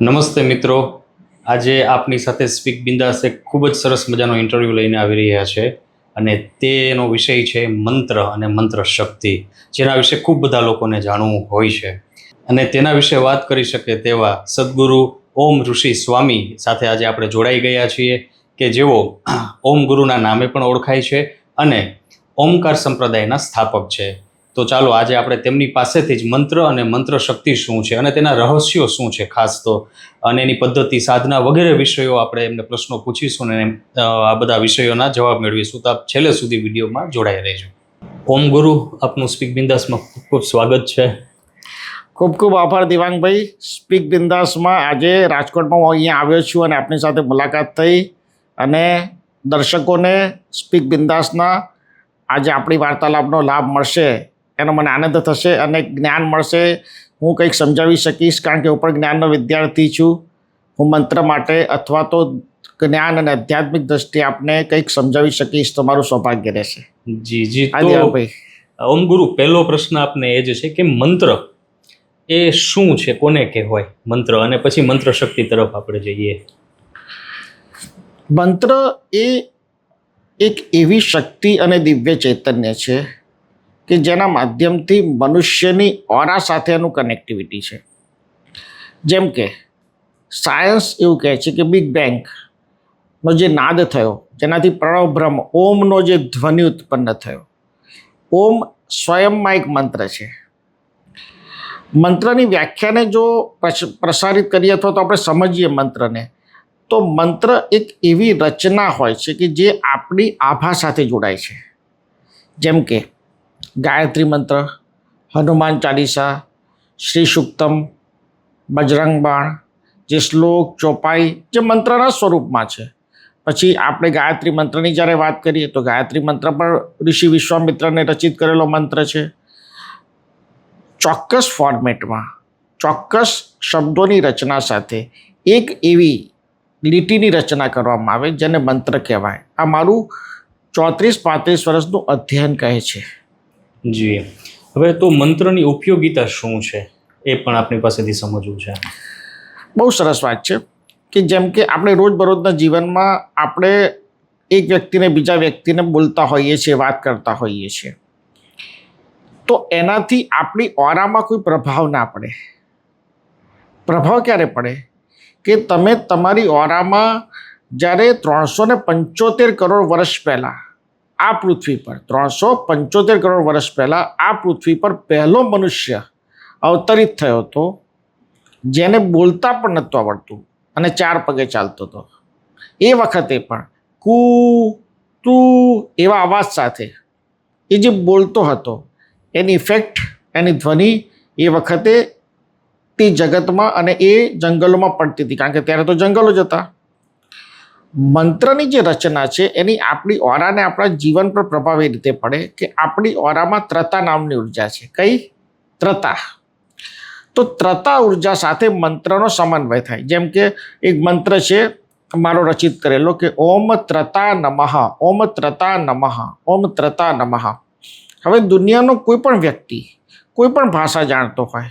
નમસ્તે મિત્રો. આજે આપની સાથે સ્પીક બિંદાસ એક ખૂબ જ સરસ મજાનો ઇન્ટરવ્યૂ લઈને આવી રહ્યા છે અને તેનો વિષય છે મંત્ર અને મંત્ર શક્તિ, જેના વિશે ખૂબ બધા લોકોને જાણવું હોય છે. અને તેના વિશે વાત કરી શકે તેવા સદગુરુ ઓમ ઋષિ સ્વામી સાથે આજે આપણે જોડાઈ ગયા છીએ કે જેઓ ઓમ ગુરુના નામે પણ ઓળખાય છે અને ઓમકાર સંપ્રદાયના સ્થાપક છે. તો ચાલો આજે આપણે તેમની પાસેથી જ મંત્ર અને મંત્ર શક્તિ શું છે અને તેના રહસ્યો શું છે ખાસ તો અને એની પદ્ધતિ સાધના વગેરે વિષયો આપણે એમને પ્રશ્નો પૂછીશું અને આ બધા વિષયોના જવાબ મેળવીશું. તો આપ છેલ્લે સુધી વિડીયોમાં જોડાઈ રહેજો. ઓમ ગુરુ આપનું સ્પીક બિંદાસમાં ખૂબ ખૂબ સ્વાગત છે. ખૂબ ખૂબ આભાર દિવાંગભાઈ. સ્પીક બિંદાસમાં આજે રાજકોટમાં હું અહીંયા આવ્યો છું અને આપની સાથે મુલાકાત થઈ અને દર્શકોને સ્પીક બિંદાસના આજે આપણી વાર્તાલાપનો લાભ મળશે. એનો મને આનંદ થશે અને જ્ઞાન મળશે. હું કંઈક સમજાવી શકીશ કારણ કે હું પણ જ્ઞાનનો વિદ્યાર્થી છું. હું મંત્ર માટે અથવા તો જ્ઞાન અને આધ્યાત્મિક દ્રષ્ટિએ આપને કંઈક સમજાવી શકીશ તો મારું સૌભાગ્ય રહેશે. જી જી. ભાઈ ઓમ ગુરુ પહેલો પ્રશ્ન આપને એ જ છે કે મંત્ર એ શું છે કોને કહેવાય? મંત્ર અને પછી મંત્ર શક્તિ તરફ આપણે જઈએ. મંત્ર એ એક એવી શક્તિ અને દિવ્ય ચૈતન્ય છે કે જેના માધ્યમથી મનુષ્યની ઓરા સાથેનું કનેક્ટિવિટી છે. જેમ કે સાયન્સ એવું કહે છે કે બિગ બેંગનો જે નાદ થયો, જેનાથી પ્રણવ બ્રહ્મ, ઓમનો જે ધ્વનિ ઉત્પન્ન થયો. ઓમ સ્વયંમાં એક મંત્ર છે. મંત્રની વ્યાખ્યાને જો પ્રસ- પ્રસારિત કરીએ અથવા તો આપણે સમજીએ મંત્રને, તો મંત્ર એક એવી રચના હોય છે કે જે આપણી આભા સાથે જોડાય છે. જેમ કે ગાયત્રી મંત્ર, હનુમાન ચાલીસા, શ્રી સુક્તમ, બજરંગ બાણ, જે શ્લોક ચોપાઈ, જે મંત્રના સ્વરૂપમાં છે. પછી આપણે ગાયત્રી મંત્રની જ્યારે વાત કરીએ, તો ગાયત્રી મંત્ર પણ ઋષિ વિશ્વામિત્રને રચિત કરેલો મંત્ર છે. ચોક્કસ ફોર્મેટમાં ચોક્કસ શબ્દોની રચના સાથે એક એવી લીટીની રચના કરવામાં આવે, જેને મંત્ર કહેવાય. આ મારું ચોત્રીસ પાંત્રીસ વર્ષનું અધ્યયન કહે છે. જી હવે તો મંત્રની ઉપયોગિતા શું છે? એ પણ આપણી પાસેથી સમજવું છે. બહુ સરસ વાત છે કે જેમ કે આપણે રોજબરોજના જીવનમાં આપણે એક વ્યક્તિને બીજા વ્યક્તિને બોલતા હોઈએ છીએ, વાત કરતા હોઈએ છીએ. તો એનાથી આપણી ઓરામાં કોઈ પ્રભાવ ના પડે. પ્રભાવ ક્યારે પડે? કે તમે તમારી ઓરામાં જ્યારે ત્રણસો ને પંચોતેર કરોડ વર્ષ પહેલાં આ પૃથ્વી પર. ત્રણસો પંચોતેર કરોડ વર્ષ પહેલાં આ પૃથ્વી પર પહેલો મનુષ્ય અવતરિત થયો હતો, જેને બોલતા પણ નહોતું આવડતું અને ચાર પગે ચાલતો હતો. એ વખતે પણ કુ, તુ એવા અવાજ સાથે એ જે બોલતો હતો, એની ઇફેક્ટ એની ધ્વનિ એ વખતે તે જગતમાં અને એ જંગલોમાં પડતી હતી. કારણ કે ત્યારે તો જંગલો જ હતા. મંત્રની જે રચના છે, એની આપણી ઓરાને આપણા જીવન પર પ્રભાવ રીતે પડે કે આપણી ઓરામાં ત્રતા નામની ઊર્જા છે. કઈ? ત્રતા. તો ત્રતા ઊર્જા સાથે મંત્રનો સમન્વય થાય. જેમ કે એક મંત્ર છે, મારો રચિત કરેલો કે ઓમ ત્રતા નમઃ, ઓમ ત્રતા નમઃ, ઓમ ત્રતા નમઃ. હવે દુનિયાનો કોઈ પણ વ્યક્તિ, કોઈ પણ ભાષા જાણતો હોય,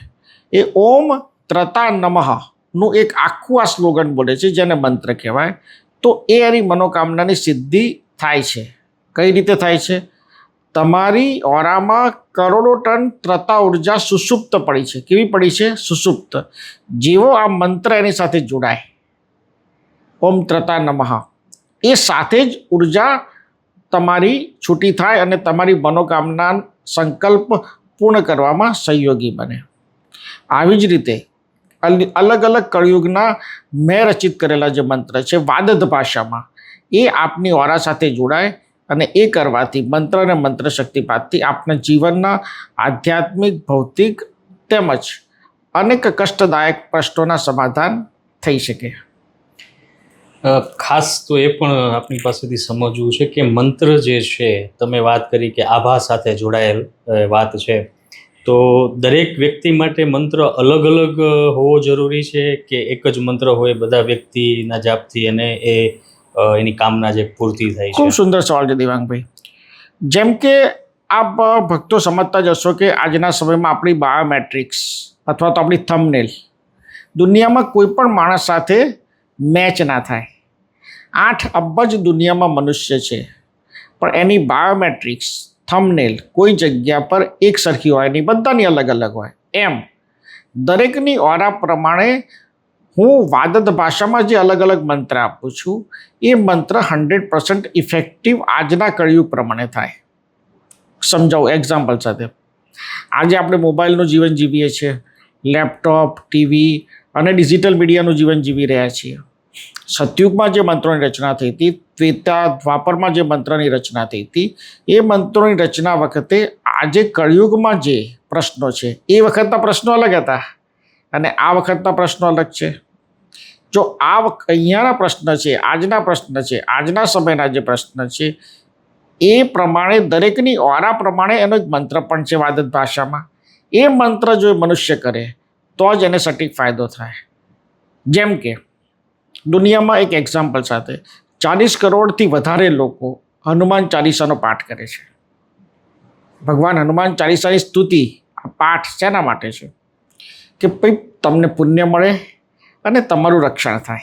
એ ઓમ ત્રતા નમઃ નું એક આખું આ સ્લોગન બોલે છે, જેને મંત્ર કહેવાય. તો એ એની મનોકામનાની સિદ્ધિ થાય છે. કઈ રીતે થાય છે? તમારી ઓરામાં કરોડો ટન ત્રતા ઊર્જા સુષુપ્ત પડી છે. કેવી પડી છે? સુષુપ્ત. જેવો આ મંત્ર એની સાથે જોડાય. ઓમ ત્રતા નમઃ. એ સાથે જ ઊર્જા તમારી છૂટી થાય અને તમારી મનોકામના સંકલ્પ પૂર્ણ કરવામાં સહયોગી બને. આવી જ રીતે અલગ અલગ કળયુગના મેં રચિત કરેલા જે મંત્ર છે વાદદ ભાષામાં, એ આપની ઓરા સાથે જોડાય અને એ કરવાથી મંત્ર અને મંત્ર શક્તિપાતથી આપના જીવનના આધ્યાત્મિક, ભૌતિક તેમજ અનેક કષ્ટદાયક પ્રશ્નોના સમાધાન થઈ શકે. ખાસ તો એ પણ આપણી પાસેથી સમજવું છે કે મંત્ર જે છે, તમે વાત કરી કે આભા સાથે જોડાયેલ વાત છે. તો દરેક વ્યક્તિ માટે મંત્ર અલગ અલગ હોવો જરૂરી છે કે એક જ મંત્ર હોય બધા વ્યક્તિના જાપથી અને એ એની કામના જે પૂર્તિ થાય ખૂબ છે? સુંદર સવાલ છે દેવાંગભાઈ. જેમ કે આપ ભક્તો સમજતા જશો કે આજના સમયમાં આપણી બાયોમેટ્રિક્સ અથવા તો આપણી થમનેલ દુનિયામાં કોઈ પણ માણસ સાથે મેચ ના થાય. આઠ અબજ દુનિયામાં મનુષ્ય છે. પણ એની બાયોમેટ્રિક્સ થંબનેલ કોઈ જગ્યા પર એક સરખી હોય નહીં, બધાની અલગ અલગ હોય. એમ. દરેકની ઓરા પ્રમાણે હું વાદદ ભાષામાં જે અલગ અલગ મંત્ર આપું છું, એ મંત્ર હંડ્રેડ પર્સન્ટ ઇફેક્ટિવ આજના કળિયુગ પ્રમાણે થાય. સમજાવું એક્ઝામ્પલ સાથે. આજે આપણે મોબાઈલનું જીવન જીવીએ છીએ, લેપટોપ, ટીવી અને ડિજિટલ મીડિયાનું જીવન જીવી રહ્યા છીએ. સતયુગમાં જે મંત્રોની રચના થઈ હતી ત્રેતા દ્વાપરમાં જે મંત્રની રચના થઈ હતી, એ મંત્રોની રચના વખતે આજે કળિયુગમાં જે પ્રશ્નો છે, એ વખતના પ્રશ્નો અલગ હતા. અને આ વખતના પ્રશ્નો અલગ છે. જો આ અહીંયાના પ્રશ્ન છે, આજના પ્રશ્ન છે, આજના સમયના જે પ્રશ્ન છે, એ પ્રમાણે દરેકની ઓરા પ્રમાણે એનો એક મંત્ર પણ છે વાદત ભાષામાં. એ મંત્ર જો મનુષ્ય કરે, તો જ એને સટીક ફાયદો થાય. જેમ કે, દુનિયામાં એક એક્ઝામ્પલ સાથે ચાલીસ કરોડથી વધારે લોકો હનુમાન ચાલીસાનો પાઠ કરે છે. ભગવાન હનુમાન ચાલીસાની સ્તુતિ આ પાઠ શેના માટે છે? કે ભાઈ તમને પુણ્ય મળે અને તમારું રક્ષણ થાય.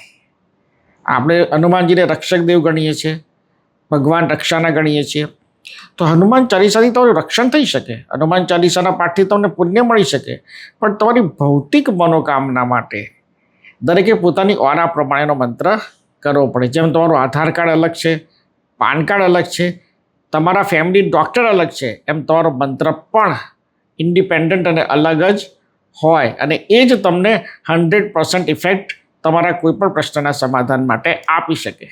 આપણે હનુમાનજીને રક્ષક દેવ ગણીએ છીએ, ભગવાન રક્ષાના ગણીએ છીએ. તો હનુમાન ચાલીસાથી તમારું રક્ષણ થઈ શકે. હનુમાન ચાલીસાના પાઠથી તમને પુણ્ય મળી શકે. પણ તમારી ભૌતિક મનોકામના માટે દરેકે પોતાની ઓરા પ્રમાણેનો મંત્ર કરવો પડે. જેમ તમારું આધાર કાર્ડ અલગ છે, પાન કાર્ડ અલગ છે, તમારા ફેમિલી ડૉક્ટર અલગ છે, એમ તમારો મંત્ર પણ ઇન્ડિપેન્ડન્ટ અને અલગ જ હોય. અને એ જ તમને હંડ્રેડ પર્સન્ટ ઇફેક્ટ તમારા કોઈપણ પ્રશ્નના સમાધાન માટે આપી શકે.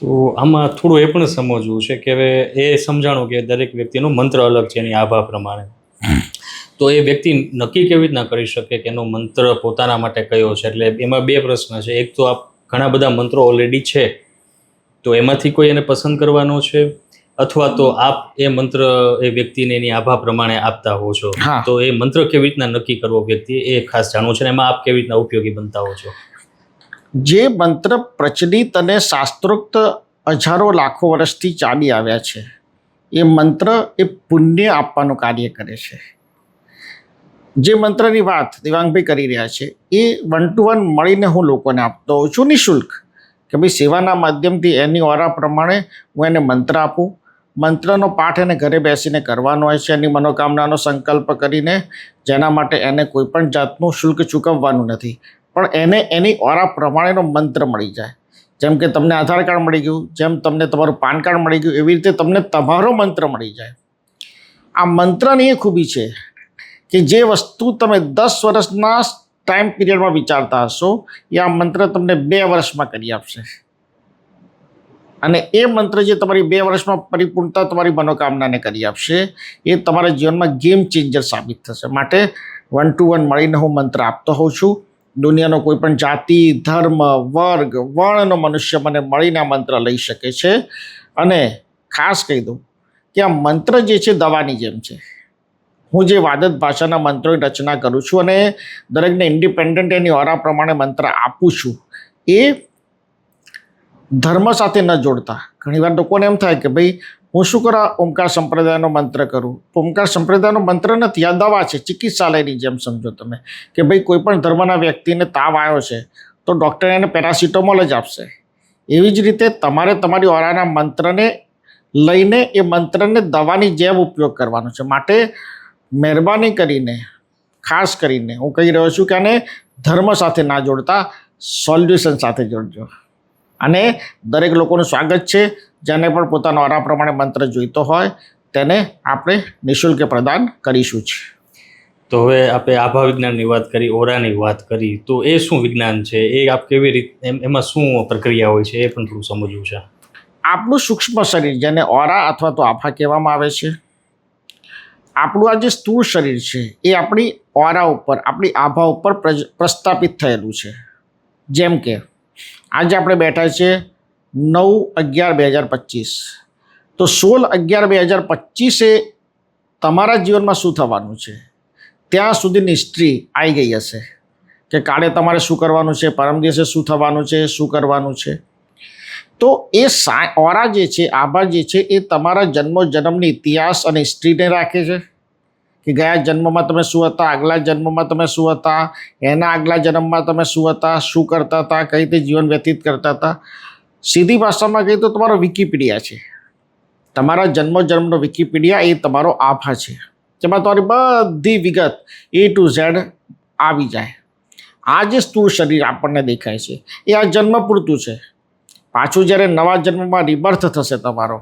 તો આમાં થોડું એ પણ સમજવું છે કે હવે એ સમજાણું કે દરેક વ્યક્તિનો મંત્ર અલગ છે એની આભા પ્રમાણે. તો એ વ્યક્તિ નક્કી કેવી રીતના કરી શકે કે એનો મંત્ર પોતાના માટે કયો છે? એટલે એમાં બે પ્રશ્ન છે. એક તો આપ ઘણા બધા મંત્રો ઓલરેડી છે. તો એમાંથી કોઈ એને પસંદ કરવાનો છે? અથવા તો આપ એ મંત્ર એ વ્યક્તિને એની આભા પ્રમાણે આપતા હો છો. તો એ મંત્ર કેવી રીતના નક્કી કરવો વ્યક્તિ એ ખાસ જાણવું છે અને એમાં આપ કેવી રીતના ઉપયોગી બનતા હો છો? જે મંત્ર પ્રચલિત અને શાસ્ત્રોક્ત હજારો લાખો વર્ષથી ચાલી આવ્યા છે એ મંત્ર એ પુણ્ય આપવાનું કાર્ય કરે છે. જે મંત્રની વાત દેવાંગભાઈ કરી રહ્યા છે, એ વન ટુ વન મળીને હું લોકોને આપતો હોઉં છું નિઃશુલ્ક કે ભાઈ સેવાના માધ્યમથી એની ઓરા પ્રમાણે હું એને મંત્ર આપું. મંત્રનો પાઠ એને ઘરે બેસીને કરવાનો હોય છે, એની મનોકામનાનો સંકલ્પ કરીને જેના માટે એને કોઈપણ જાતનું શુલ્ક ચૂકવવાનું નથી. પણ એને એની ઓરા પ્રમાણેનો મંત્ર મળી જાય. જેમ કે તમને આધાર કાર્ડ મળી ગયું, જેમ તમને તમારું પાન કાર્ડ મળી ગયું, એવી રીતે તમને તમારો મંત્ર મળી જાય. આ મંત્રની એ ખૂબી છે કે જે વસ્તુ તમે દસ વર્ષના ટાઈમ પીરિયડમાં વિચારતા હશો, એ આ મંત્ર તમને બે વર્ષમાં કરી આપશે. અને એ મંત્ર જે તમારી બે વર્ષમાં પરિપૂર્ણતા તમારી મનોકામનાને કરી આપશે, એ તમારા જીવનમાં ગેમ ચેન્જર સાબિત થશે. માટે વન ટુ વન મળીને હું મંત્ર આપતો હોઉં છું. દુનિયાનો કોઈ પણ જાતિ, ધર્મ, વર્ગ, વર્ણનો મનુષ્ય મને મળીને આ મંત્ર લઈ શકે છે. અને ખાસ કહી દઉં કે આ મંત્ર જે છે દવાની જેમ છે. હું જે વાદત ભાષાના મંત્રોની રચના કરું છું અને દરેકને ઇન્ડિપેન્ડન્ટ એની ઓરા પ્રમાણે મંત્ર આપું છું, એ ધર્મ સાથે ન જોડતા. ઘણીવાર લોકોને એમ થાય કે ભાઈ, હું શું કરા ઓમકાર સંપ્રદાયનો મંત્ર કરું? ઓમકાર સંપ્રદાયનો મંત્ર નથી, આ દવા છે, ચિકિત્સાલયની જેમ સમજો તમે. કે ભાઈ કોઈપણ ધર્મના વ્યક્તિને તાવ આવ્યો છે, તો ડૉક્ટર એને પેરાસિટામોલ જ આપશે. એવી જ રીતે તમારે તમારી ઓરાના મંત્રને લઈને એ મંત્રને દવાની જેમ ઉપયોગ કરવાનો છે. માટે મહેરબાની કરીને ખાસ કરીને હું કહી રહ્યો છું કે આને ધર્મ સાથે ના જોડતા સોલ્યુશન સાથે જોડજો. અને દરેક લોકોનું સ્વાગત છે જેને પણ પોતાનો ઓરા પ્રમાણે મંત્ર જોઈતો હોય તેને આપણે નિઃશુલ્કે પ્રદાન કરીશું જ. તો હવે આપણે આભા વિજ્ઞાનની વાત કરી ઓરાની વાત કરી તો એ શું વિજ્ઞાન છે? એ આપ કેવી રીતે એમ એમાં શું પ્રક્રિયા હોય છે? એ પણ થોડું સમજવું છે. આપણું સૂક્ષ્મ શરીર જેને ઓરા અથવા તો આભા કહેવામાં આવે છે આપણું આ જે સ્થૂળ શરીર છે, એ આપણી ઓરા ઉપર, આપણી આભા ઉપર પ્રસ્થાપિત થયેલું છે. જેમ કે, આજે આપણે બેઠા છીએ નવ અગિયાર બે હજાર પચીસ. તો સોળ અગિયાર બે હજાર પચીસે તમારા જીવનમાં શું થવાનું છે? ત્યાં સુધીની હિસ્ટ્રી આવી ગઈ હશે. કે કાલે તમારે શું કરવાનું છે? પરમ દિવસે શું થવાનું છે? શું કરવાનું છે? તો એ સા, ઓરા જે છે, આભા જે છે, એ તમારા જન્મો જન્મની ઇતિહાસ અને હિસ્ટ્રીને રાખે છે? કે ગયા જન્મમાં તમે શું હતા, આગલા જન્મમાં તમે શું હતા, એના આગલા જન્મમાં તમે શું હતા, શું કરતા હતા, કઈ રીતે જીવન વ્યતીત કરતા હતા? સીધી ભાષામાં કહીએ તો તમારો વિકીપીડિયા છે. તમારા જન્મ જન્મનો વિકીપીડિયા એ તમારો આભા છે. જેમાં તમારી બધી વિગત એ ટુ ઝેડ આવી જાય. આ જે સ્થૂળ શરીર આપણને દેખાય છે, એ આ જન્મ પૂરતું છે. પાછું જ્યારે નવા જન્મમાં રિબર્થ થશે તમારો,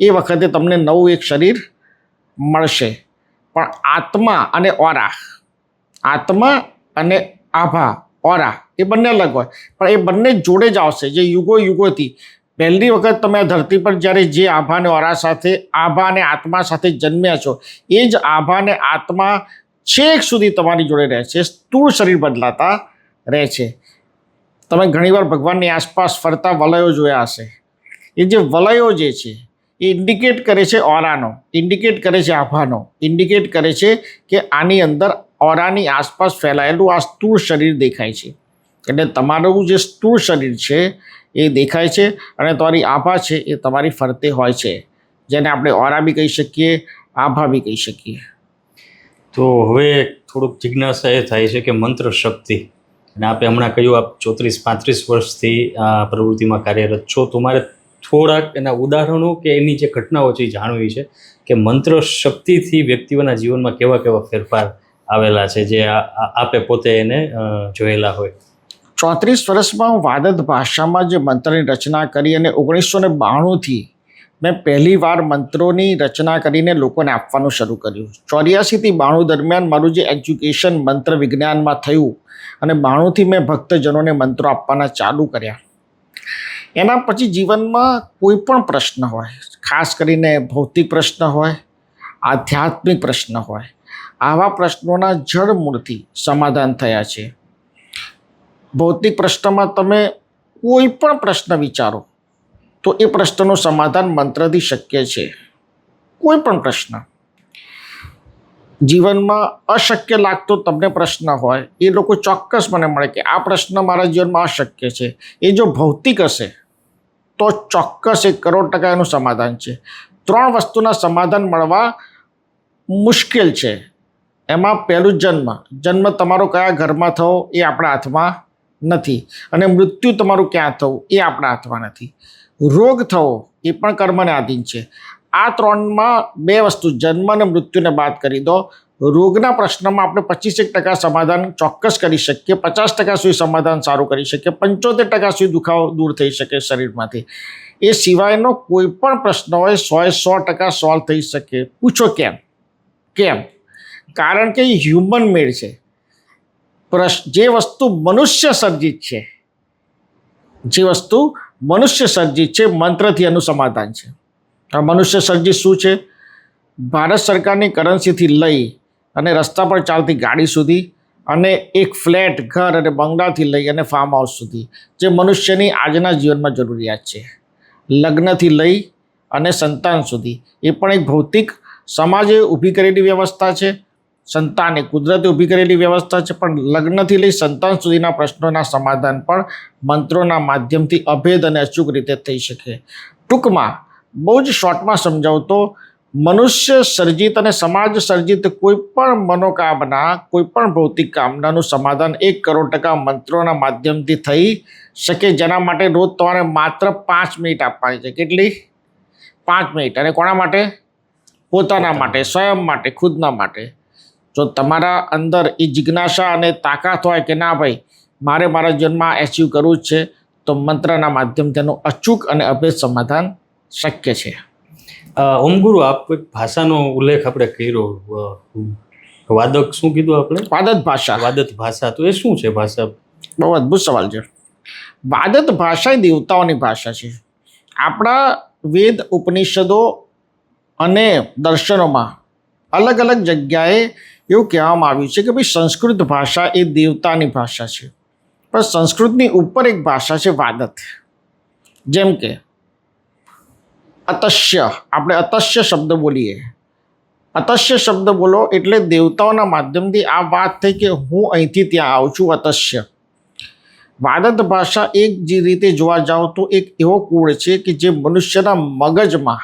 એ વખતે તમને નવું એક શરીર મળશે. પણ આત્મા અને ઓરા, આત્મા અને આભા, ઓરા, એ બંને અલગ હોય. પણ એ બંને જોડે જ આવશે, જે યુગો યુગોથી. પહેલી વખત તમે આ ધરતી પર જ્યારે જે આભા અને ઓરા સાથે, આભા અને આત્મા સાથે જન્મ્યા છો, એ જ આભા અને આત્મા છેક સુધી તમારી જોડે રહે છે, સ્થૂળ શરીર બદલાતા રહે છે. તમે ઘણીવાર ભગવાનની આસપાસ ફરતા વલયો જોયા હશે. એ જે વલયો જે છે, એ ઇન્ડિકેટ કરે છે ઓરાનો ઇન્ડિકેટ કરે છે આભાનો. ઇન્ડિકેટ કરે છે કે આની અંદર ઓરાની આસપાસ ફેલાયેલું આ સ્થૂળ શરીર દેખાય છે. એટલે તમારું જે સ્થૂળ શરીર છે, એ દેખાય છે અને તમારી આભા છે, એ તમારી ફરતે હોય છે. જેને આપણે ઓરા બી કહી શકીએ, આભા બી કહી શકીએ. તો હવે થોડુંક જિજ્ઞાસા એ થાય છે કે મંત્ર શક્તિ. અને આપે હમણાં કહ્યું, આપ ચોત્રીસ, પાંત્રીસ વર્ષથી આ પ્રવૃત્તિમાં કાર્યરત છો. તો મારે થોડાક એના ઉદાહરણો કે એની જે ઘટનાઓ છે એ જાણવી છે કે મંત્ર શક્તિથી વ્યક્તિઓના જીવનમાં કેવા કેવા ફેરફાર આવેલા છે, જે આપે પોતે એને જોયેલા હોય. ચોત્રીસ વર્ષમાં હું વાદદ ભાષામાં જે મંત્રની રચના કરી અને ઓગણીસો ને બાણુંથી મેં પહેલી વાર મંત્રોની રચના કરીને લોકોને આપવાનું શરૂ કર્યું. ચોર્યાસીથી બાણું દરમિયાન મારું જે એજ્યુકેશન મંત્ર વિજ્ઞાનમાં થયું અને બાણુંથી મેં ભક્તજનોને મંત્રો આપવાના ચાલુ કર્યા. એના પછી જીવનમાં કોઈ પણ પ્રશ્ન હોય, ખાસ કરીને ભૌતિક પ્રશ્ન હોય, આધ્યાત્મિક પ્રશ્ન હોય, આવા પ્રશ્નોના જળ મૂળથી સમાધાન થયા છે. ભૌતિક પ્રશ્નમાં તમે કોઈ પણ પ્રશ્ન વિચારો તો એ પ્રશ્નનું સમાધાન મંત્રથી શક્ય છે. કોઈ પણ પ્રશ્ન. જીવનમાં અશક્ય લાગતો તમને પ્રશ્ન હોય, એ લોકો ચોક્કસ મને મળે કે આ પ્રશ્ન મારા જીવનમાં અશક્ય છે. એ જો ભૌતિક હશે, તો ચોક્કસ એક કરોડ ટકા એનું સમાધાન છે. ત્રણ વસ્તુના સમાધાન મળવા મુશ્કેલ છે. એમાં પહેલું જન્મ. જન્મ તમારો કયા ઘરમાં થવો એ આપણા હાથમાં નથી. અને મૃત્યુ તમારું ક્યાં થવું એ આપણા હાથમાં નથી. રોગ થવો એ પણ કર્મને આધીન છે. આ ત્રણમાં બે વસ્તુ, જન્મ અને મૃત્યુને બાદ કરી દો. રોગના પ્રશ્નમાં આપણે પચીસેક ટકા સમાધાન ચોક્કસ કરી શકીએ, પચાસ ટકા સુધી સમાધાન સારું કરી શકીએ, પંચોતેર ટકા સુધી દુખાવો દૂર થઈ શકે શરીરમાંથી. એ સિવાયનો કોઈ પણ પ્રશ્ન હોય સોએ સો ટકા સોલ્વ થઈ શકે. પૂછો કેમ? કેમ? કારણ કે હ્યુમન મેડ છે. પ્રશ, જે વસ્તુ મનુષ્ય સર્જિત છે, જે વસ્તુ મનુષ્ય સર્જિત છે, મંત્રથી એનું સમાધાન છે. આ મનુષ્ય સર્જિત શું છે? ભારત સરકારની કરન્સીથી લઈ અને રસ્તા પર ચાલતી ગાડી સુધી અને એક ફ્લેટ, ઘર અને બંગલાથી લઈ અને ફાર્મ હાઉસ સુધી, જે મનુષ્યની આજના જીવનમાં જરૂરિયાત છે. લગ્નથી લઈ અને સંતાન સુધી. એ પણ એક ભૌતિક, સમાજે ઊભી કરેલી વ્યવસ્થા છે. સંતાન કુદરતે ઊભી કરેલી વ્યવસ્થા છે પણ લગ્નથી લઈ સંતાન સુધીના પ્રશ્નોના સમાધાન પણ મંત્રોના માધ્યમથી અભેદ અને અચૂક રીતે થઈ શકે. ટૂંકમાં બહુ જ શોર્ટમાં સમજાવું તો મનુષ્ય સર્જિત અને સમાજ સર્જિત કોઈ પણ મનોકામના કોઈ પણ ભૌતિક કામનાનું સમાધાન એક કરોડ ટકા મંત્રોના માધ્યમથી થઈ શકે જેના માટે રોજ તમારે માત્ર પાંચ મિનિટ આપવાની છે. કેટલી? પાંચ મિનિટ. અને કોના માટે? પોતાના માટે સ્વયં માટે ખુદના માટે. જો તમારા અંદર એ જિજ્ઞાસા અને તાકાત હોય કે ના ભાઈ મારે મારા જીવનમાં એચિવ કરવું જ છે તો મંત્રના માધ્યમ તેનું અચૂક અને અભેદ સમાધાન શક્ય છે. ઓમગુરુ ઓમ આપ એક ભાષાનો ઉલ્લેખ આપણે કર્યો વાદક શું કીધું આપણે? વાદત ભાષા. વાદત ભાષા તો એ શું છે ભાષા? બહુ અદ્ભુત સવાલ છે. વાદત ભાષા એ દેવતાઓની ભાષા છે. આપણા વેદ ઉપનિષદો અને દર્શનોમાં અલગ અલગ જગ્યાએ એવું કહેવામાં આવ્યું છે કે ભાઈ સંસ્કૃત ભાષા એ દેવતાની ભાષા છે. પણ સંસ્કૃતની ઉપર એક ભાષા છે વાદત. જેમ કે અતસ્ય આપણે અતસ્ય શબ્દ બોલીએ. અતસ્ય શબ્દ બોલો એટલે દેવતાઓના માધ્યમથી આ વાત થઈ કે હું અહીંથી ત્યાં આવું છું અતસ્ય વાદત ભાષા એક જે રીતે જોવા જાઓ તો એક એવો કુળ છે કે જે મનુષ્યના મગજમાં,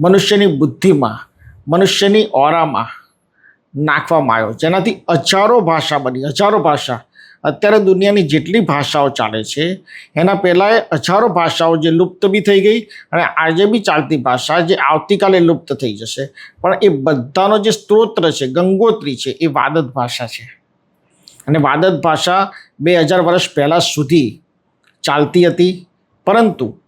મનુષ્યની બુદ્ધિમાં, મનુષ્યની ઓરામાં નાખવામાં આવ્યો. જેનાથી હજારો ભાષા બની, હજારો ભાષા. અત્યારે દુનિયાની જેટલી ભાષાઓ ચાલે છે, એના પહેલાં હજારો ભાષાઓ જે લુપ્ત બી થઈ ગઈ અને આજે બી ચાલતી ભાષા જે આવતીકાલે લુપ્ત થઈ જશે. પણ એ બધાનો જે સ્ત્રોત્ર છે, ગંગોત્રી છે, એ વાદત ભાષા છે. અને વાદત ભાષા બે હજાર વર્ષ પહેલાં સુધી ચાલતી હતી. પરંતુ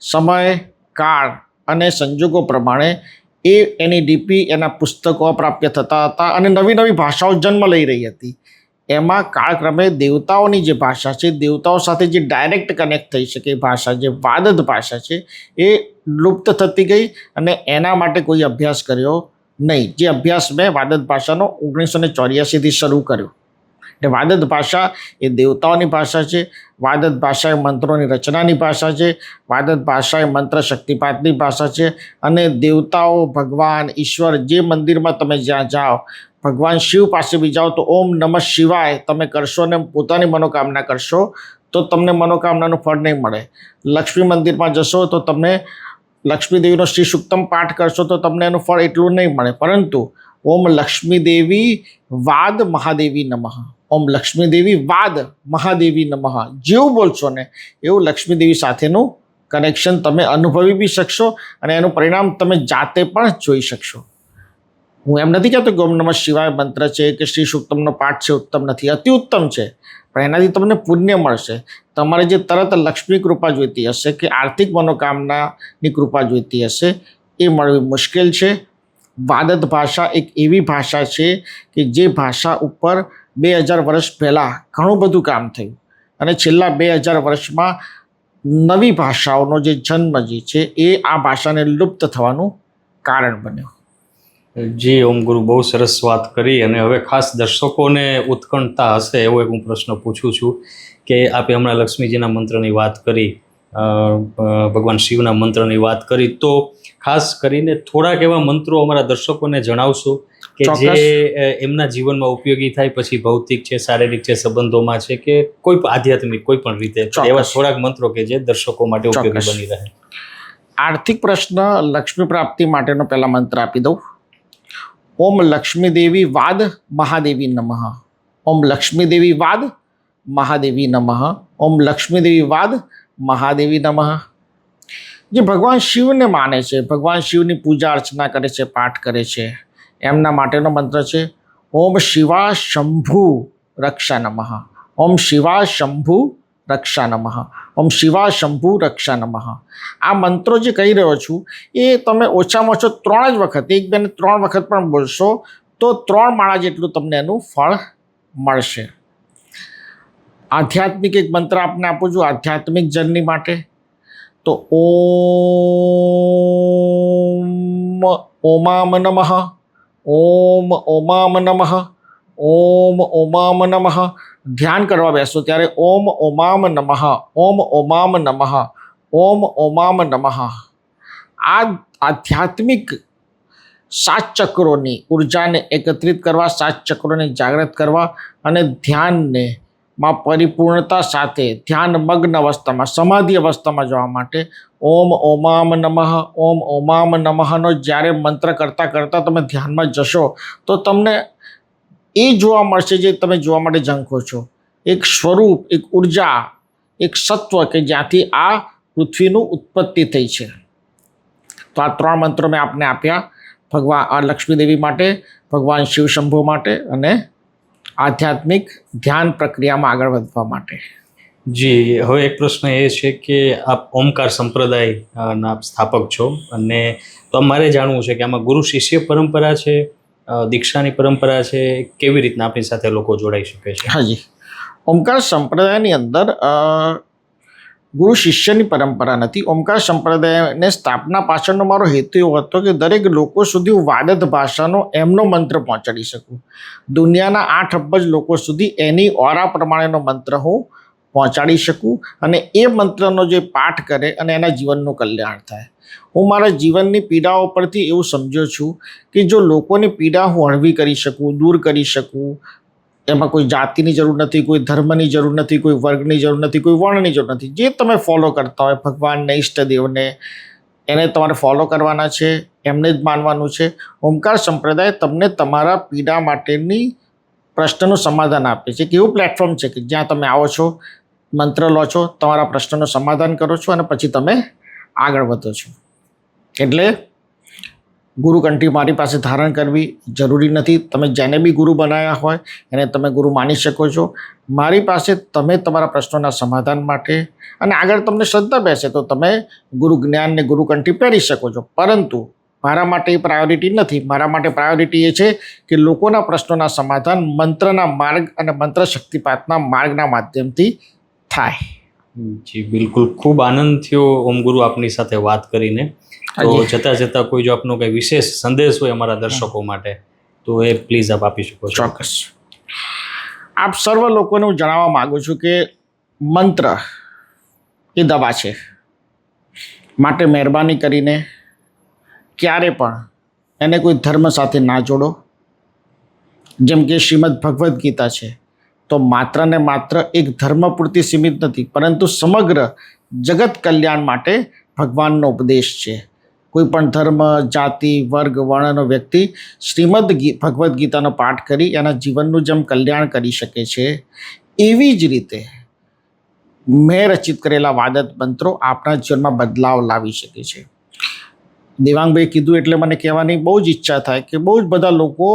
સમય, કાળ અને સંજોગો પ્રમાણે એ એની ડીપી એના પુસ્તકો પ્રાપ્ય થતા હતા અને નવી નવી ભાષાઓ જન્મ લઈ રહી હતી. એમાં કાળક્રમે દેવતાઓની જે ભાષા છે, દેવતાઓ સાથે જે ડાયરેક્ટ કનેક્ટ થઈ શકે ભાષા જે વાદદ ભાષા છે, એ લુપ્ત થતી ગઈ અને એના માટે કોઈ અભ્યાસ કર્યો નહીં. જે અભ્યાસ મેં વાદદ ભાષાનો ઓગણીસો ચોર્યાસીથી શરૂ કર્યો. એટલે વાદત ભાષા એ દેવતાઓની ભાષા છે વાદત ભાષા એ મંત્રોની રચનાની ભાષા છે વાદત ભાષા એ મંત્ર શક્તિપાતની ભાષા છે અને દેવતાઓ, ભગવાન, ઈશ્વર જે મંદિરમાં તમે જ્યાં જાઓ, ભગવાન શિવ પાસે બી જાઓ તો ઓમ નમઃ શિવાય તમે કરશો ને પોતાની મનોકામના કરશો તો તમને મનોકામનાનું ફળ નહીં મળે. લક્ષ્મી મંદિરમાં જશો તો તમને લક્ષ્મીદેવીનો શ્રી સુક્તમ પાઠ કરશો તો તમને એનું ફળ એટલું નહીં મળે. પરંતુ ઓમ લક્ષ્મી દેવી, વાદ મહાદેવી નમઃ. ઓમ લક્ષ્મી દેવી વાદ મહાદેવી નમઃ. જેવું બોલશો ને એવું લક્ષ્મી દેવી સાથેનું કનેક્શન તમે અનુભવી બી શકશો અને એનું પરિણામ તમે જાતે પણ જોઈ શકશો. હું એમ નથી કહેતો કે ઓમ નમઃ શિવાય મંત્ર છે કે શ્રી સુક્તમનો પાઠ છે, ઉત્તમ નથી. અતિ ઉત્તમ છે. પણ એનાથી તમને પુણ્ય મળશે. તમારે જે તરત લક્ષ્મી કૃપા જોઈતી હશે કે આર્થિક મનોકામનાની કૃપા જોઈતી હશે, એ મળવી મુશ્કેલ છે. વાદત ભાષા એક એવી ભાષા છે કે જે ભાષા ઉપર બે હજાર વર્ષ પહેલાં ઘણું બધું કામ થયું. અને છેલ્લા બે હજાર વર્ષમાં નવી ભાષાઓનો જે જન્મ જે છે એ આ ભાષાને લુપ્ત થવાનું કારણ બન્યું. જી, ઓમ ગુરુ, બહુ સરસ વાત કરી અને હવે ખાસ દર્શકોને ઉત્કંઠતા હશે એવો એક હું પ્રશ્ન પૂછું છું કે આપે હમણાં લક્ષ્મીજીના મંત્રની વાત કરી ભગવાન શિવના મંત્રની વાત કરી. તો ખાસ કરીને થોડાક એવા મંત્રો અમારા દર્શકોને જણાવશો કે જે એમના જીવનમાં ઉપયોગી થાય પછી ભૌતિક છે શારીરિક છે સંબંધોમાં છે કે કોઈ આધ્યાત્મિક કોઈ પણ રીતે. એવા થોડાક મંત્રો કે જે દર્શકો માટે ઉપયોગી બની રહે. આર્થિક પ્રશ્ન લક્ષ્મી પ્રાપ્તિ માટેનો પહેલા મંત્ર આપી દઉં. ઓમ લક્ષ્મી દેવી વાદ મહાદેવી નમઃ. ઓમ લક્ષ્મી દેવી વાદ મહાદેવી નમઃ. ઓમ લક્ષ્મી દેવી વાદ મહાદેવી નમઃ. જે ભગવાન શિવને માને છે ભગવાન શિવની પૂજા અર્ચના કરે છે પાઠ કરે છે. એમના માટેનો મંત્ર છે, ઓમ શિવા શંભુ રક્ષા નમઃ. ઓમ શિવા શંભુ રક્ષા નમઃ. ઓમ શિવા શંભુ રક્ષા નમઃ. આ મંત્રો જે કહી રહ્યો છું, એ તમે ઓછામાં ઓછો ત્રણ જ વખત, એક બે ત્રણ વખત પણ બોલશો, તો ત્રણ માળા જેટલું તમને એનું ફળ મળશે. આધ્યાત્મિક એક મંત્ર આપને આપું છું, આધ્યાત્મિક જર્ની માટે. તો ઓમ, ઓમામ નમઃ. ઓમ ઓમામ નમઃ. ઓમ ઓમામ નમઃ. ધ્યાન કરવા બેસો ત્યારે ઓમ ઓમામ નમઃ, ઓમ ઓમામ નમઃ, ઓમ ઓમામ નમઃ. આ આધ્યાત્મિક સાત ચક્રોની ઉર્જાને એકત્રિત કરવા, સાત ચક્રોને જાગૃત કરવા અને ધ્યાનને માં પરિપૂર્ણતા સાથે, ધ્યાન મગ્ન અવસ્થામાં, સમાધિ અવસ્થામાં જવા માટે ઓમ ઓમામ નમઃ, ઓમ ઓમામ નમઃનો જ્યારે મંત્ર કરતાં કરતાં તમે ધ્યાનમાં જશો, તો તમને એ જોવા મળશે જે તમે જોવા માટે ઝંખો છો. એક સ્વરૂપ, એક ઊર્જા, એક સત્વ કે જ્યાંથી આ પૃથ્વીનું ઉત્પત્તિ થઈ છે. તો આ ત્રણ મંત્રો મેં આપને આપ્યા. ભગવાન, આ લક્ષ્મીદેવી માટે, ભગવાન શિવ શંભુ માટે અને આધ્યાત્મિક ધ્યાન પ્રક્રિયામાં આગળ વધવા માટે. જી, હવે એક પ્રશ્ન એ છે કે આપ ઓમકાર સંપ્રદાયના સ્થાપક છો અને તો મારે જાણવું છે કે આમાં ગુરુ શિષ્ય પરંપરા છે દીક્ષાની પરંપરા છે, કેવી રીતના આપણી સાથે લોકો જોડાઈ શકે છે? હાજી ઓમકાર સંપ્રદાયની અંદર ગુરુ શિષ્યની પરંપરા નથી. ઓમકાર સંપ્રદાયને સ્થાપના પાછળનો મારો હેતુ એવો હતો કે દરેક લોકો સુધી હું વાદત ભાષાનો એમનો મંત્ર પહોંચાડી શકું. દુનિયાના આઠ અબજ લોકો સુધી એની ઓરા પ્રમાણેનો મંત્ર હું પહોંચાડી શકું અને એ મંત્રનો જે પાઠ કરે અને એના જીવનનું કલ્યાણ થાય. હું મારા જીવનની પીડાઓ પરથી એવું સમજ્યો છું કે જો લોકોની પીડા હું હળવી કરી શકું, દૂર કરી શકું, એમાં કોઈ જાતિની જરૂર નથી, કોઈ ધર્મની જરૂર નથી, કોઈ વર્ગની જરૂર નથી, કોઈ વર્ણની જરૂર નથી. જે તમે ફોલો કરતા હોય ભગવાનને ઈષ્ટદેવને એને તમારે ફોલો કરવાના છે, એમને જ માનવાનું છે. ઓમકાર સંપ્રદાય તમને તમારા પીડા માટેની પ્રશ્નનું સમાધાન આપે છે કે એવું પ્લેટફોર્મ છે કે જ્યાં તમે આવો છો મંત્ર લો છો, તમારા પ્રશ્નનું સમાધાન કરો છો અને પછી તમે આગળ વધો છો. એટલે ગુરુકંઠી મારી પાસે ધારણ કરવી જરૂરી નથી. તમે જેને બી ગુરુ બનાવ્યા હોય, એને તમે ગુરુ માની શકો છો. મારી પાસે તમે તમારા પ્રશ્નોના સમાધાન માટે અને આગળ તમને શ્રદ્ધા બેસે તો તમે ગુરુ જ્ઞાનને ગુરુકંઠી પહેરી શકો છો. પરંતુ મારા માટે એ પ્રાયોરિટી નથી. મારા માટે પ્રાયોરિટી એ છે કે લોકોના પ્રશ્નોના સમાધાન મંત્રના માર્ગ અને મંત્ર શક્તિપાતના માર્ગના માધ્યમથી થાય. જી બિલકુલ. ખૂબ આનંદ થયો ઓમ ગુરુ આપની સાથે વાત કરીને. તો જતાં જતાં કોઈ જો આપનો કંઈ વિશેષ સંદેશ હોય અમારા દર્શકો માટે તો એ પ્લીઝ આપ આપી શકો છો. ચોક્કસ. આપ સર્વ લોકોને હું જણાવવા માગું છું કે મંત્ર એ દવા છે. માટે મહેરબાની કરીને ક્યારે પણ એને કોઈ ધર્મ સાથે ના જોડો. જેમ કે શ્રીમદ ભગવદ્ ગીતા છે. તો માત્ર ને માત્ર એક ધર્મ પૂરતી સીમિત નથી, પરંતુ સમગ્ર જગત કલ્યાણ માટે ભગવાનનો ઉપદેશ છે. કોઈ પણ ધર્મ, જાતિ, વર્ગ, વર્ણનો વ્યક્તિ શ્રીમદ ભગવદ્ ગીતાનો પાઠ કરી એના જીવનનું જેમ કલ્યાણ કરી શકે છે. એવી જ રીતે મેં રચિત કરેલા વાદત મંત્રો આપણા જીવનમાં બદલાવ લાવી શકે છે. દેવાંગભાઈ કીધું એટલે મને કહેવાની બહુ જ ઈચ્છા થાય કે બહુ જ બધા લોકો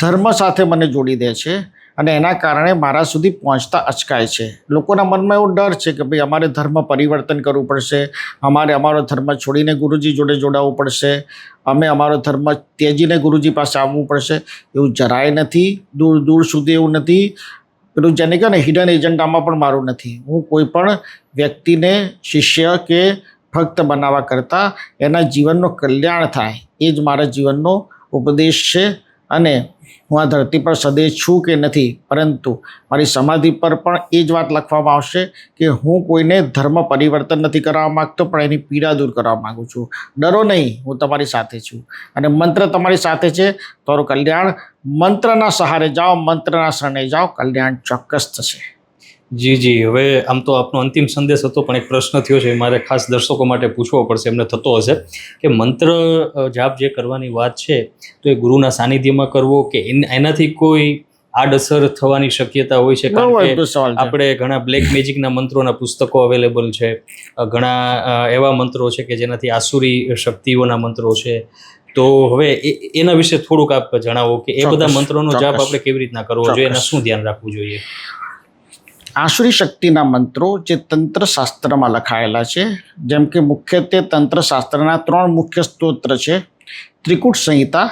ધર્મ સાથે મને જોડી દે છે. અને એના કારણે મારા સુધી પહોંચતા અચકાય છે. લોકોના મનમાં એવો ડર છે કે ભાઈ અમારે ધર્મ પરિવર્તન કરવું પડશે, અમારે અમારો ધર્મ છોડીને ગુરુજી જોડે જોડાવવું પડશે, અમે અમારો ધર્મ ત્યજીને ગુરુજી પાસે આવવું પડશે, એવું જરાય નથી, દૂર દૂર સુધી એવું નથી. પેલું જેને કહે ને હિડન એજન્ડામાં પણ મારું નથી. હું કોઈ પણ વ્યક્તિને શિષ્ય કે ભક્ત બનાવવા કરતાં એના જીવનનું કલ્યાણ થાય, એ જ મારા જીવનનો ઉપદેશ છે. અને હું આ ધરતી પર સદૈવ છું કે નથી? પરંતુ મારી સમાધિ પર પણ એ જ વાત લખવામાં આવશે કે હું કોઈને ધર્મ પરિવર્તન નથી કરાવવા માગતો, પણ એની પીડા દૂર કરવા માગું છું. ડરો નહીં, હું તમારી સાથે છું. અને મંત્ર તમારી સાથે છે. તમારું કલ્યાણ મંત્રના સહારે જાઓ, મંત્રના શરણે જાઓ, કલ્યાણ ચોક્કસ થશે. જી જી. હવે આમ તો આપનો અંતિમ સંદેશ હતો પણ એક પ્રશ્ન થયો છે મારે ખાસ દર્શકો માટે પૂછવો પડશે એમને થતો હશે. કે મંત્ર જાપ જે કરવાની વાત છે તો એ ગુરુના સાનિધ્યમાં કરવો કે એનાથી કોઈ આડઅસર થવાની શક્યતા હોય છે? કારણ કે આપણે ઘણા બ્લેક મેજિકના મંત્રોના પુસ્તકો અવેલેબલ છે ઘણા એવા મંત્રો છે કે જેનાથી આસુરી શક્તિઓના મંત્રો છે. તો હવે એ- એના વિશે થોડુંક આપ જણાવો કે એ બધા મંત્રોનો જાપ આપણે કેવી રીતના કરવો જોઈએ એના શું ધ્યાન રાખવું જોઈએ? આસુરી શક્તિના મંત્રો જે તંત્રશાસ્ત્રમાં લખાયેલા છે, જેમ કે મુખ્યત્વે તંત્રશાસ્ત્રના ત્રણ મુખ્ય સ્તોત્ર છે, ત્રિકૂટ સંહિતા,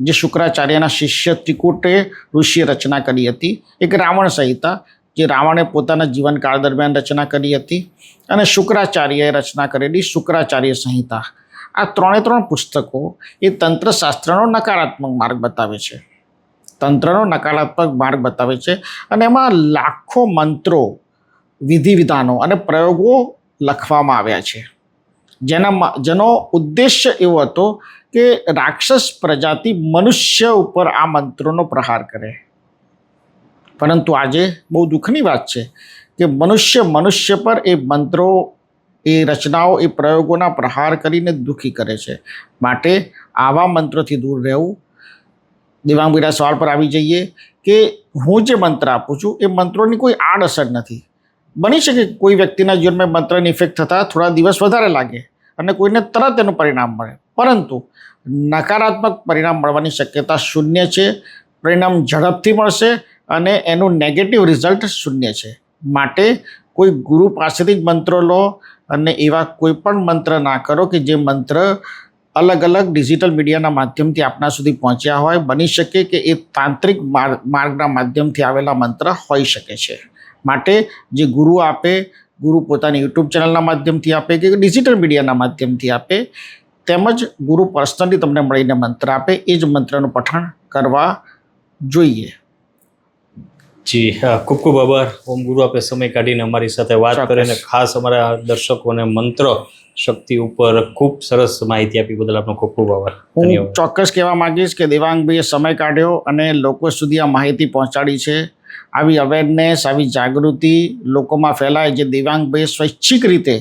જે શુક્રાચાર્યના શિષ્ય ત્રિકૂટે ઋષિએ રચના કરી હતી, એક રાવણ સંહિતા, જે રાવણે પોતાના જીવનકાળ દરમિયાન રચના કરી હતી, અને શુક્રાચાર્યએ રચના કરેલી શુક્રાચાર્ય સંહિતા. આ ત્રણે ત્રણ પુસ્તકો એ તંત્રશાસ્ત્રનો નકારાત્મક માર્ગ બતાવે છે. તંત્રનો નકારાત્મક માર્ગ બતાવે છે અને એમાં લાખો મંત્રો વિધિ વિધાનો અને પ્રયોગો લખવામાં આવ્યા છે. જેના જેનો ઉદ્દેશ્ય એવો હતો કે રાક્ષસ પ્રજાતિ મનુષ્ય ઉપર આ મંત્રોનો પ્રહાર કરે. પરંતુ આજે બહુ દુઃખની વાત છે કે મનુષ્ય મનુષ્ય પર એ મંત્રો, એ રચનાઓ, એ પ્રયોગોના પ્રહાર કરીને દુઃખી કરે છે. માટે આવા મંત્રોથી દૂર રહેવું દેવાંગભાઈના સવાલ પર આવી જઈએ કે હું જે મંત્ર આપું છું એ મંત્રોની કોઈ આડઅસર નથી. બની શકે કોઈ વ્યક્તિના જીવનમાં મંત્રની ઇફેક્ટ થતાં થોડા દિવસ વધારે લાગે અને કોઈને તરત એનું પરિણામ મળે. પરંતુ નકારાત્મક પરિણામ મળવાની શક્યતા શૂન્ય છે, પરિણામ ઝડપથી મળશે અને એનું નેગેટિવ રિઝલ્ટ શૂન્ય છે. માટે કોઈ ગુરુ પાસેથી જ મંત્રો લો અને એવા કોઈ પણ મંત્ર ના કરો કે જે મંત્ર અલગ અલગ ડિજિટલ મીડિયાના માધ્યમથી આપના સુધી પહોંચ્યા હોય, બની શકે કે એ તાંત્રિક માર્ગ માર્ગના માધ્યમથી આવેલા મંત્ર હોઈ શકે છે. માટે જે ગુરુ આપે, ગુરુ પોતાની યુટ્યુબ ચેનલના માધ્યમથી આપે કે ડિજિટલ મીડિયાના માધ્યમથી આપે, તેમજ ગુરુ પર્સનલી તમને મળીને મંત્ર આપે, એ જ મંત્રનું પઠણ કરવા જોઈએ. જી હા ખૂબ ખૂબ આભાર. ઓમ ગુરુ આપે સમય કાઢીને અમારી સાથે વાત. કરીને ખાસ અમારા દર્શકોને મંત્ર શક્તિ ઉપર ખૂબ સરસ માહિતી આપી બદલ આપનો ખૂબ ખૂબ આભાર. હું ચોક્કસ કહેવા માંગીશ કે દેવાંગભાઈએ સમય કાઢ્યો અને લોકો સુધી આ માહિતી પહોંચાડી છે. આવી અવેરનેસ આવી જાગૃતિ લોકોમાં ફેલાય જે દેવાંગભાઈએ સ્વૈચ્છિક રીતે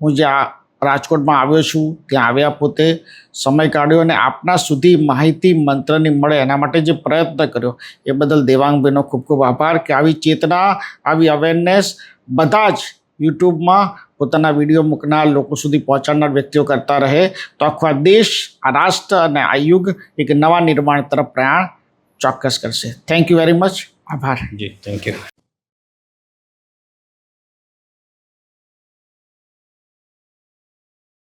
હું જે આ રાજકોટમાં આવ્યો છું, ત્યાં આવ્યા પોતે સમય કાઢ્યો અને આપના સુધી માહિતી મંત્રની મળે એના માટે જે પ્રયત્ન કર્યો, એ બદલ દેવાંગભાઈનો ખૂબ ખૂબ આભાર કે આવી ચેતના, આવી અવેરનેસ બધા જ યુટ્યુબમાં પોતાના વીડિયો મૂકનાર લોકો સુધી પહોંચાડનાર વ્યક્તિઓ કરતા રહે. તો આખો દેશ, આ રાષ્ટ્ર અને આ યુગ એક નવા નિર્માણ તરફ પ્રયાણ ચોક્કસ કરશે. થેન્ક યુ વેરી મચ આભાર. જી થેન્ક યુ